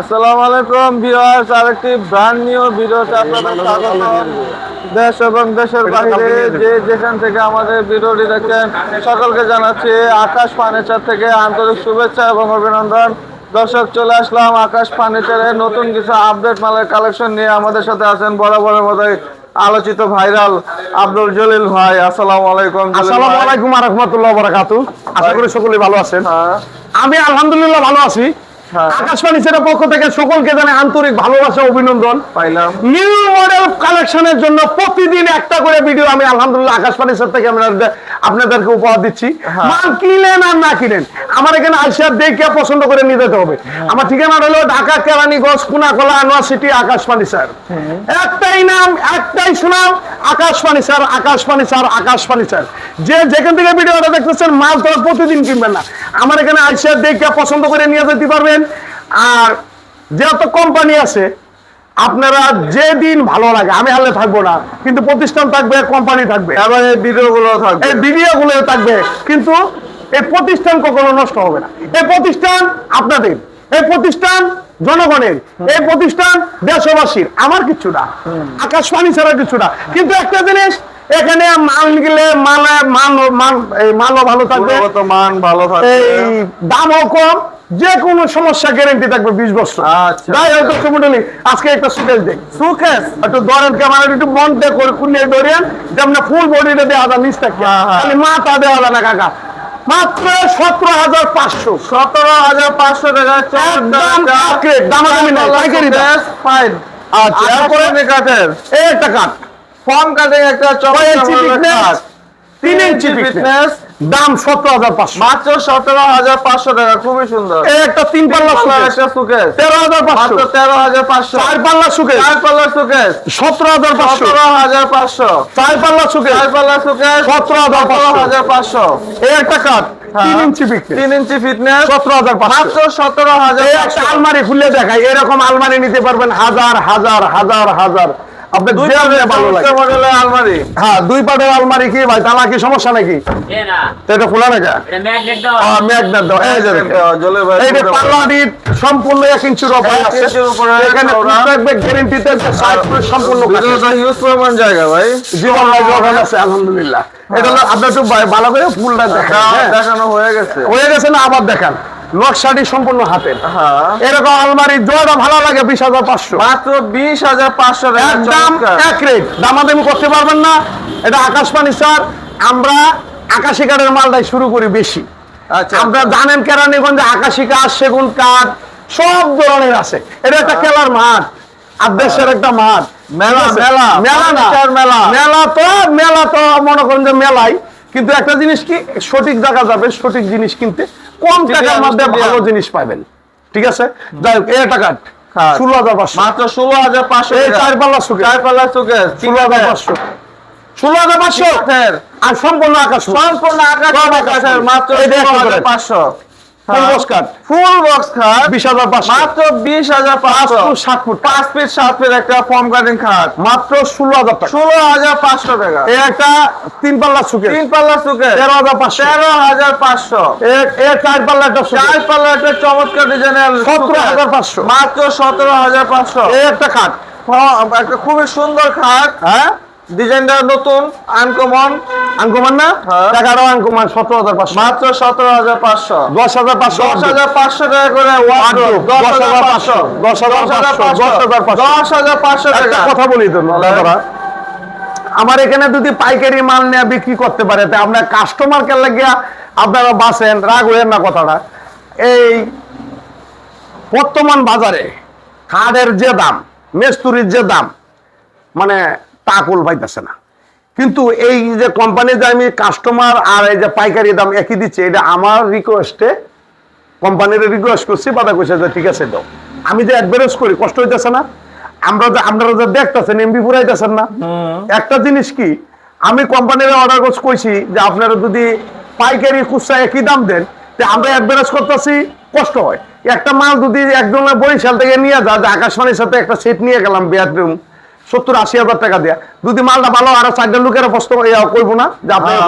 আসসালামু আলাইকুম ভিউয়ার্স আরেকটি ব্র্যান্ড নিউ ভিডিওতে আপনাদের স্বাগত দেশ এবং দেশের বাইরে যে যেখান থেকে আমাদের ভিডিওটি দেখেন সকলকে জানাচ্ছি আকাশ ফার্নিচার থেকে আন্তরিক শুভেচ্ছা এবং অভিনন্দন। দর্শক চলে আসলাম আকাশ ফার্নিচারের নতুন কিছু আপডেট মালের কালেকশন নিয়ে আমাদের সাথে আছেন বরাবরের মতোই আলোচিত ভাইরাল আব্দুল জলিল ভাই। আসসালামু আলাইকুম আসসালামু। আলাইকুম রহমতুল্লাহ বারাকাতু আশা করি সকলে ভালো আছেন। হ্যাঁ। আমি আলহামদুলিল্লাহ ভালো আছি। আকাশবাণী সেটা পক্ষ থেকে সকলকে জানাই আন্তরিক ভালোবাসা অভিনন্দন। পাইলাম। নিউ মডেল কালেকশনের জন্য প্রতিদিন একটা করে ভিডিও আমি আলহামদুলিল্লাহ আকাশবাণী সেট থেকে আপনাদের আপনাদেরকে উপহার দিচ্ছি। হ্যাঁ। মাল কিনেন আর না কিনেন আমার এখানে আইসা দেখে পছন্দ করে নিয়ে যেতে হবে। আমার ঠিকানা হলো ঢাকা কেরানীগঞ্জ কুনাকলা আনোয়ার সিটি আকাশবাণী স্যার। একটাই নাম একটাই সুনাম Akashbani sir Akashbani sir Akashbani sir. যে যেখান থেকে ভিডিওটা দেখতেছেন মাল তো প্রতিদিন কিনবেন না। আমার এখানে আইসা দেখে পছন্দ করে নিয়ে যেতে পারবেন। আর যত কোম্পানি আছে আপনারা যে দিন ভালো লাগে আমি হালে থাকব না কিন্তু প্রতিষ্ঠান থাকবে কোম্পানি থাকবে। আবার এই ভিডিওগুলো থাকবে। এই ভিডিও গুলো থাকবে কিন্তু এই প্রতিষ্ঠান কখনো নষ্ট হবে না। এই প্রতিষ্ঠান আপনাদের এই প্রতিষ্ঠান জনগণের এই প্রতিষ্ঠান দেশবাসীর আমার কিছু না আকাশবাণী ছাড়া কিছু না। কিন্তু একটা জিনিস এখানে মাল গেলে মাল মান মান মালও ভালো থাকবে। মান ভালো থাকবে। এই দামও কম যে কোনো সমস্যা গ্যারেন্টি থাকবে বিশ বছর। আচ্ছা। যাই হয়তো আজকে একটা সুকেশ দেখ সুকেশ একটু ধরেন ক্যামেরা একটু মন দিয়ে করে খুলিয়ে ধরেন যেমন ফুল বডিটা দেওয়া যায় নিচ থেকে হ্যাঁ, হ্যাঁ। খালি মাথা দেওয়া যায় না কাকা। মাত্র সতেরো হাজার পাঁচশো। সতেরো হাজার পাঁচশো টাকা আচ্ছা কাঠ। ফর্ম কাটিং একটা তিন ইঞ্চি ফিটনেস দাম সতেরো হাজার পাঁচশো। মাত্র সতেরো হাজার পাঁচশো টাকা খুবই সুন্দর। একটা তিন পাল্লা সুকেশ তেরো হাজার পাঁচশো। তেরো হাজার পাঁচশো। চার পাল্লা সুকেশ চার পাল্লার সুকেস সতেরো হাজার পাঁচশো। সতেরো হাজার পাঁচশো। চার পাল্লা সুকেশ চার পাল্লার সুকেস সতেরো হাজার সতেরো হাজার পাঁচশো। এই একটা কাঠ। হ্যাঁ। আলমারি খুলে দেখাই। এরকম আলমারি নিতে পারবেন হাজার হাজার হাজার হাজার। আপনার ভালো লাগে। আলমারি। হ্যাঁ দুই পাটের আলমারি কি ভাই? তালা কি সমস্যা নাকি? এ না। তো এটা খোলা নাকি? এটা ম্যাগনেট দাও এই যে দেখেন। জলে ভাই এই যে পাল্লাটির সম্পূর্ণ এক ইঞ্চির অফার এক আছে। এখানে ওরা- গ্যারেন্টিতে সম্পূর্ণ জায়গা ভাই। জীবন আছে আলহামদুলিল্লাহ। এটা আপনার একটু ভালো করে ফুলটা দেখান হ্যাঁ। দেখানো হয়ে গেছে। হয়ে গেছে না আবার দেখান। নকশাটি সম্পূর্ণ হাতের। হ্যাঁ। এরকম আলমারি জোড়া ভালো লাগে বিশ হাজার পাঁচশো। মাত্র বিশ হাজার পাঁচশো চমৎকার। এক রেট। দামাদামি করতে পারবেন না। এটা আকাশবাণী স্যার। আমরা আকাশি কাঠের মালটাই শুরু করি বেশি। আচ্ছা। আমরা জানেন কেরানীগঞ্জে আকাশি কাঠ সেগুন কাঠ সব ধরনের আছে। এটা একটা খেলার মাঠ। আর দেশের একটা মাঠ। মেলা, মেলা, মেলা না। মেলা। মেলা তো মেলা তো মনে করেন যে মেলাই। কিন্তু একটা জিনিস কি সঠিক জায়গা যাবে সঠিক জিনিস কিনতে। কম টাকার মধ্যে ভালো জিনিস পাবেন। ঠিক আছে? যাই হোক এটা কাঠ। ষোলো হাজার পাঁচশো। মাত্র ষোলো হাজার পাঁচশো। চার পাল্লা সুখে চার পাল্লা সুখে ষোলো হাজার পাঁচশো। ষোলো হাজার পাঁচশো? আর সম্পূর্ণ আকাশ। সম্পূর্ণ আকাশ মাত্র ষোলো হাজার পাঁচশো। ফুল বক্স কাঠ ফুল বক্স খাট বিশ হাজার পাঁচশো। মাত্র বিশ হাজার পাঁচশো। সাত ফুট। পাঁচ ফিট সাত ফিট একটা ফর্ম খাট মাত্র ষোলো হাজার টাকা। ষোলো হাজার পাঁচশো টাকা। এই একটা তিন পাল্লা সুখে তিন পাল্লা সুকেস তেরো হাজার পাঁচশো। তেরো হাজার পাঁচশো। এ চার পাল্লা একটা সুখে চার পাল্লা একটা চমৎকার ডিজাইনের সতেরো হাজার পাঁচশো। মাত্র সতেরো হাজার পাঁচশো। একটা খাট। একটা খুবই সুন্দর খাট। হ্যাঁ? ডিজাইনটা নতুন আনকমন আঙ্কুমান না? হ্যাঁ। এগারো আঙ্কুমান সতেরো হাজার পাঁচশো। মাত্র সতেরো হাজার পাঁচশো। দশ হাজার পাঁচশো। দশ হাজার পাঁচশো টাকা করে দশ হাজার পাঁচশো। দশ হাজার পাঁচশো। দশ হাজার পাঁচশো। দশ হাজার পাঁচশো টাকা। কথা বলি তো দাদারা আমার এখানে যদি পাইকারি মাল নিয়ে বিক্রি করতে পারে। তা আপনার কাস্টমার কে লাগিয়া আপনারা বাসেন রাগ হইয়েন না কথাটা। এই বর্তমান বাজারে কাঠের যে দাম মেস্তুরির যে দাম মানে তাকুল পাইতেছে না। কিন্তু এই যে কোম্পানি যে আমি কাস্টমার আর এই যে পাইকারি দাম একই দিচ্ছে এটা আমার রিকোয়েস্টে কোম্পানির রিকোয়েস্ট করছি বাধা কইছে যে ঠিক আছে দাও। আমি যে অ্যাডভারেজ করি কষ্ট হইতেছে না। আমরা যে আপনারা যে দেখতেছেন এমবি পুরাইতেছেন না। একটা জিনিস কি আমি কোম্পানির অর্ডার কইছি যে আপনারা যদি পাইকারি খুচরা একই দাম দেন তে আমরা অ্যাডভারেজ করতেছি কষ্ট হয়। একটা মাল যদি একজনের বরিশাল থেকে নিয়ে যা যে আকাশবাণীর সাথে একটা সেট নিয়ে গেলাম বেডরুম সত্তর আশি হাজার টাকা দিয়া। যদি মালটা ভালো আরও চারটা লোকের প্রশ্ন করব না যে আপনি হ্যাঁ,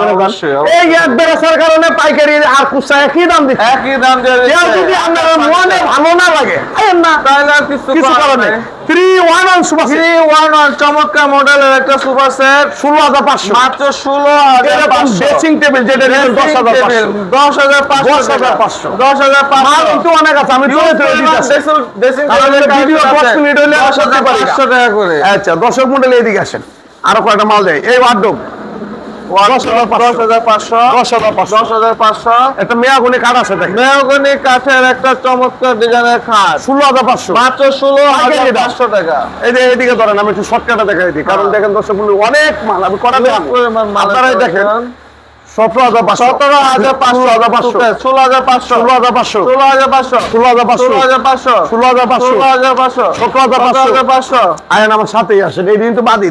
এই এক বেড়াচার কারণে পাইকারি আর কুচা একই দাম দিচ্ছে। একই দাম। যদি আপনার ভালো না লাগে। না। তাহলে আর কিছু কিছু করার নেই। Three one one super three one one চমৎকার মডেলের একটা সুপার সেট ষোলো হাজার পাঁচশো। মাত্র ষোলো হাজার ড্রেসিং টেবিল যেটা দশ হাজার দশ হাজার পাঁচশো দশ হাজার পাঁচশো। দশ হাজার পাঁচশো। কিন্তু অনেক আছে আমি তুলে তুলে দিতে আছি। কারণ ড্রেসিং ভিডিও দশ মিনিট হলে দশ হাজার পাঁচশো টাকা করে। আচ্ছা দর্শক মন্ডলী এদিকে আসেন। আরও কয়েকটা মাল দেয়। এই ওয়ার্ডরোব একটা মেয়াগুনি কাঠ আছে মেহগনি কাঠের একটা চমৎকার ডিজাইনের খাট। ষোলো হাজার পাঁচশো। মাত্র ষোলো হাজার পাঁচশো টাকা। এই যে ধরেন আমি একটু শর্টকাটে দেখাই দিই। কারণ দেখেন দর্শক অনেক মাল। আমি করা আপনারাই দেখেন। হাজার হাজার হাজার হাজার হাজার হাজার হাজার সাথেই বাদ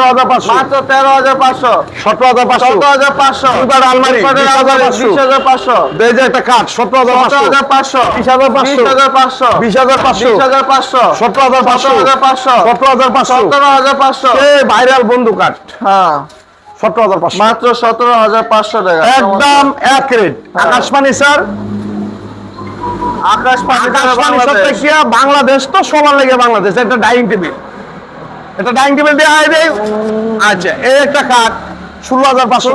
হাজার পাঁচশো হাজার হাজার হাজার হাজার কাঠ হাজার বিশ হাজার বিশ হাজার হাজার পাঁচশো হাজার পাঁচশো বন্ধু কাঠ হ্যাঁ। সতেরো হাজার পাঁচশো। মাত্র সতেরো হাজার পাঁচশো টাকা। একদম এক রেট আকাশবাণী স্যার। বাংলাদেশ। তো সবার লেগে বাংলাদেশ। একটা ডাইনিং টেবিল এটা ডাইনিং টেবিল দেওয়া হয় দেয় আচ্ছা এই একটা কাঠ ষোলো হাজার পাঁচশো।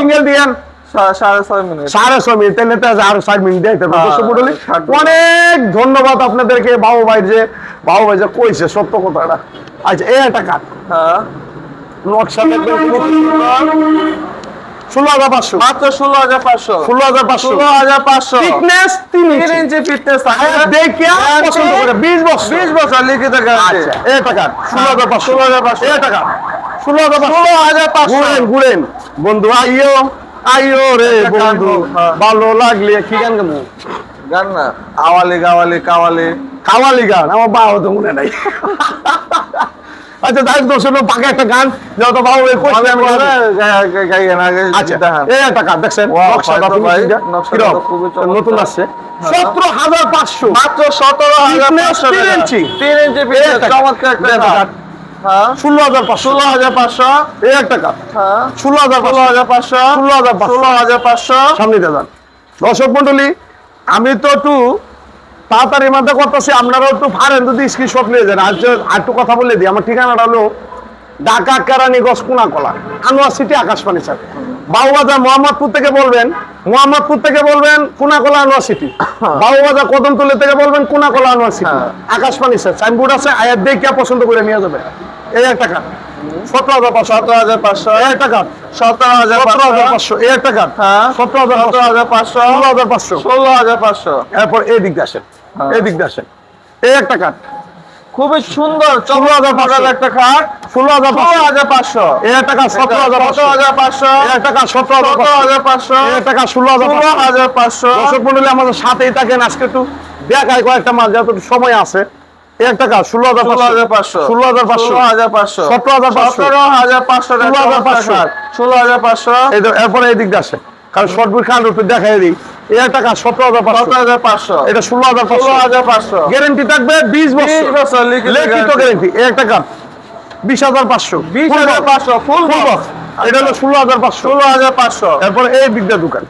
সিঙ্গেল দিয়েন দেয়। হ্যাঁ। অনেক ধন্যবাদ আপনাদেরকে। বাবু ভাই যে বাবু ভাই যে কইছে সত্য কথাটা। আচ্ছা এই একটা কাঠ হ্যাঁ। নকশা দেখবেন খুব সুন্দর। ষোলো হাজার পাঁচশো। মাত্র ষোলো হাজার পাঁচশো। ষোলো হাজার পাঁচশো। ষোলো হাজার পাঁচশো। থিকনেস তিন তিন ইঞ্চি ইঞ্চি ফিটনেস দেখে পছন্দ করে। বিশ বছর। বিশ বছর লিখিত গ্যারান্টি এই টাকা ষোলো হাজার পাঁচশো। ষোলো হাজার পাঁচশো। এই টাকা ষোলো হাজার পাঁচশো। ষোলো হাজার পাঁচশো। ঘুরেন ঘুরেন। বন্ধু আইও আইও রে বন্ধু। হ্যাঁ। ভালো লাগলে কি গান গাবো? গান না আওয়ালি গাওয়ালি কাওয়ালি। কাওয়ালি গান? আমার বাবা তো মনে নাই। আচ্ছা তাই দোষ হলো পাকে একটা গান যত বাবু এই করছে আমি আচ্ছা এই একটা কাজ দেখছেন? নকশাটা হয়তো ভাই, finishingটা নকশাটা কীরকম? তো খুবই চমৎকার। নতুন আসছে। সতেরো হাজার পাঁচশো। মাত্র সতেরো হাজার পাঁচশো তিন ইঞ্চি। তিন ইঞ্চি চমৎকার একটা হ্যাঁ। ষোলো হাজার পাঁচশো। ষোলো হাজার পাঁচশো। এই একটা কাজ হ্যাঁ। ষোলো হাজার ষোলো হাজার পাঁচশো। ষোলো হাজার। ষোলো হাজার পাঁচশো। সামনে যান। দর্শক মন্ডলী আমি তো একটু তাড়াতাড়ি মাথা করতেছি আপনারাও একটু ফারেন যদি স্ক্রিনশট নিয়ে যান। আর একটু কথা বলে দিই আমার ঠিকানাটা হলো ঢাকা কেরানীগঞ্জ কোনাকলা আনোয়ার সিটি আকাশবাণী স্যার। বাবুবাজার মোহাম্মদপুর থেকে বলবেন মোহাম্মদপুর থেকে বলবেন কোনাকলা আনোয়ার সিটি। বাবুবাজার কদমতলি থেকে বলবেন কোনাকলা আনোয়ার সিটি। হ্যাঁ। আকাশবাণী স্যার সাইনবোর্ড আছে আয়াত দেখে পছন্দ করে নিয়ে যাবে এই একটা কাঠ সতেরো হাজার পাঁচশো সতেরো হাজার পাঁচশো। এই একটা কাঠ সতেরো হাজার সতেরো হাজার পাঁচশো। এই একটা কাঠ হ্যাঁ। সতেরো হাজার সতেরো হাজার পাঁচশো। ষোলো হাজার পাঁচশো। ষোলো হাজার পাঁচশো। এরপর এই দিক দিয়ে আসেন। হ্যাঁ। এই দিয়ে আসেন এই একটা কাঠ খুবই সুন্দর ষোলো হাজার পাঁচশো। একটা খাট ষোলো হাজার ষোলো হাজার পাঁচশো কাঠ সতেরো হাজার পাঁচশো হাজার পাঁচশো কাঠ সতেরো হাজার পাঁচশো একটা ষোলো হাজার ষোলো হাজার পাঁচশো দর্শক মন্ডলী আমাদের সাথেই থাকেন আজকে একটু দেখায় কয়েকটা মাল একটু সময় আছে এই একটা ষোলো হাজার ষোলো হাজার পাঁচশো ষোলো হাজার পাঁচশো হাজার পাঁচশো সতেরো হাজার পাঁচশো হাজার পাঁচশো ষোলো হাজার পাঁচশো। ষোলো হাজার পাঁচশো এরপরে এই দিক দিয়ে আসে কারণ শর্ট বুট খান একটু দেখাই দিই একটা কাঠ সতেরো হাজার পাঁচশো হাজার পাঁচশো এটা ষোলো হাজার পাঁচশো হাজার পাঁচশো গ্যারেন্টি থাকবে বিশ বছর লিখিত গ্যারেন্টি একটা বিশ হাজার পাঁচশো বিশ হাজার পাঁচশো ফুল এটা হলো ষোলো হাজার পাঁচশো ষোলো হাজার পাঁচশো এরপরে এই দিকটা দোকান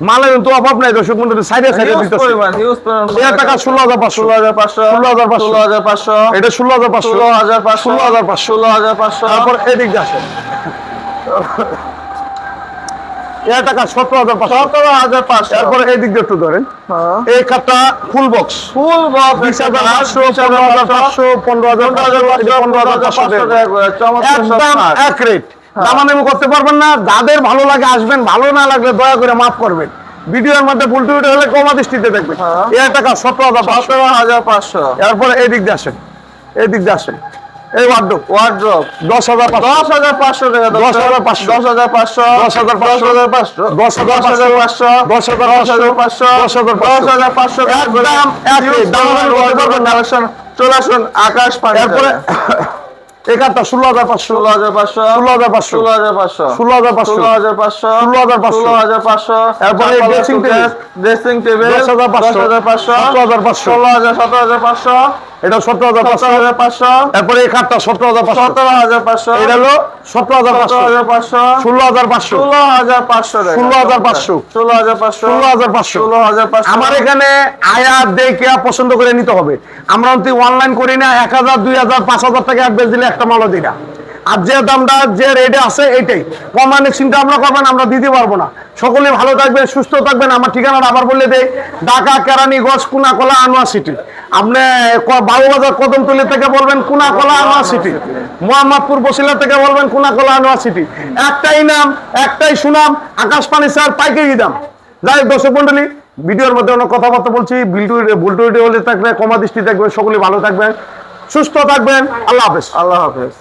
মালের কিন্তু অভাব নাই দর্শক মন্ডলী সাইডে সাইডে দিতেছে কাঠ ষোলো হাজার পাঁচশো ষোলো হাজার পাঁচশো ষোলো হাজার পাঁচশো। ষোলো হাজার পাঁচশো এটা ষোলো হাজার পাঁচশো ষোলো হাজার পাঁচশো ষোলো হাজার পাঁচশো ষোলো হাজার পাঁচশো তারপর এই দিক দিয়ে আসে এই একটা সতেরো হাজার পাঁচশো। সতেরো হাজার পাঁচশো। তারপরে এই দিক দিয়ে একটু ধরেন। হ্যাঁ। এই কাঠটা ফুল বক্স ফুল বক্স বিশ হাজার পাঁচশো পনেরো হাজার পাঁচশো পনেরো হাজার পনেরো হাজার পাঁচশো একদম এক রেট দামাদামি করতে পারবেন না যাদের ভালো লাগে আসবেন ভালো না লাগলে দয়া করে মাফ করবেন। ভিডিওর মধ্যে ভুল টুইট হলে কমা দৃষ্টিতে দেখবেন। হ্যাঁ। এই টাকা সতেরো হাজার পাঁচশো। হাজার পাঁচশো। এরপরে এই দিক দিয়ে আসেন। এই দিক দিয়ে আসেন। এই ওয়ার্ডরোব ওয়ার্ড্রপ দশ হাজার পাঁচশো দশ হাজার পাঁচশো টাকা দশ হাজার পাঁচশো। দশ হাজার পাঁচশো দশ হাজার। দশ হাজার পাঁচশো দশ হাজার দশ হাজার পাঁচশো দশ হাজার দশ হাজার পাঁচশো দশ হাজার। দশ হাজার পাঁচশো পারবেন না। চলে আসুন আকাশ পানি এই কাঠটা ষোলো হাজার পাঁচশো ষোলো হাজার পাঁচশো ষোলো হাজার পাঁচশো ষোলো হাজার পাঁচশো ষোলো হাজার পাঁচশো ষোলো হাজার পাঁচশো ষোলো হাজার পাঁচশো ষোলো হাজার পাঁচশো এরপরে dressing table। ড্রেসিং টেবিল দশ হাজার পাঁচশো। হাজার পাঁচশো সতেরো হাজার পাঁচশো। ষোলো হাজার সতেরো হাজার পাঁচশো এটা সতেরো হাজার পাঁচশো হাজার পাঁচশো তারপরে এই সতেরো হাজার পাঁচশো সতেরো হাজার পাঁচশো এটা হলো সতেরো হাজার পাঁচশো হাজার পাঁচশো ষোলো হাজার পাঁচশো ষোলো হাজার পাঁচশো। ষোলো হাজার পাঁচশো। ষোলো হাজার পাঁচশো ষোলো হাজার পাঁচশো। ষোলো হাজার পাঁচশো আমার এখানে আয়া দেখে পছন্দ করে নিতে হবে আমরা অন্তি অনলাইন করি না এক হাজার দুই হাজার পাঁচ হাজার টাকা অ্যাডভান্স দিলে একটা মালও দিই না আর যে দামটা, যে রেটে আছে এইটাই। কমানে চিন্তা ভাবনা করবেন, আমরা দিতে পারব না। সকলে ভালো থাকবেন, সুস্থ থাকবেন। আমার ঠিকানাটা আবার বলে দেই, ঢাকা কেরানীগঞ্জ কুনাকলা, আনোয়ার সিটি আপনি বাবুবাজার, কদমতলি থেকে বলবেন, কুনাকলা, আনোয়ার সিটি মোহাম্মদপুর, বসিলা থেকে বলবেন, কুনাকলা, আনোয়ার সিটি একটাই নাম, একটাই সুনাম আকাশ পানি স্যার, পাইকারি দাম। যাই দর্শক মন্ডলী, ভিডিওর মধ্যে অনেক কথাবার্তা বলছি বিলটু ভুলটু হলে থাকবে কমা দৃষ্টি থাকবেন সকলে ভালো থাকবেন, সুস্থ থাকবেন, আল্লাহ হাফেজ। আল্লাহ হাফেজ।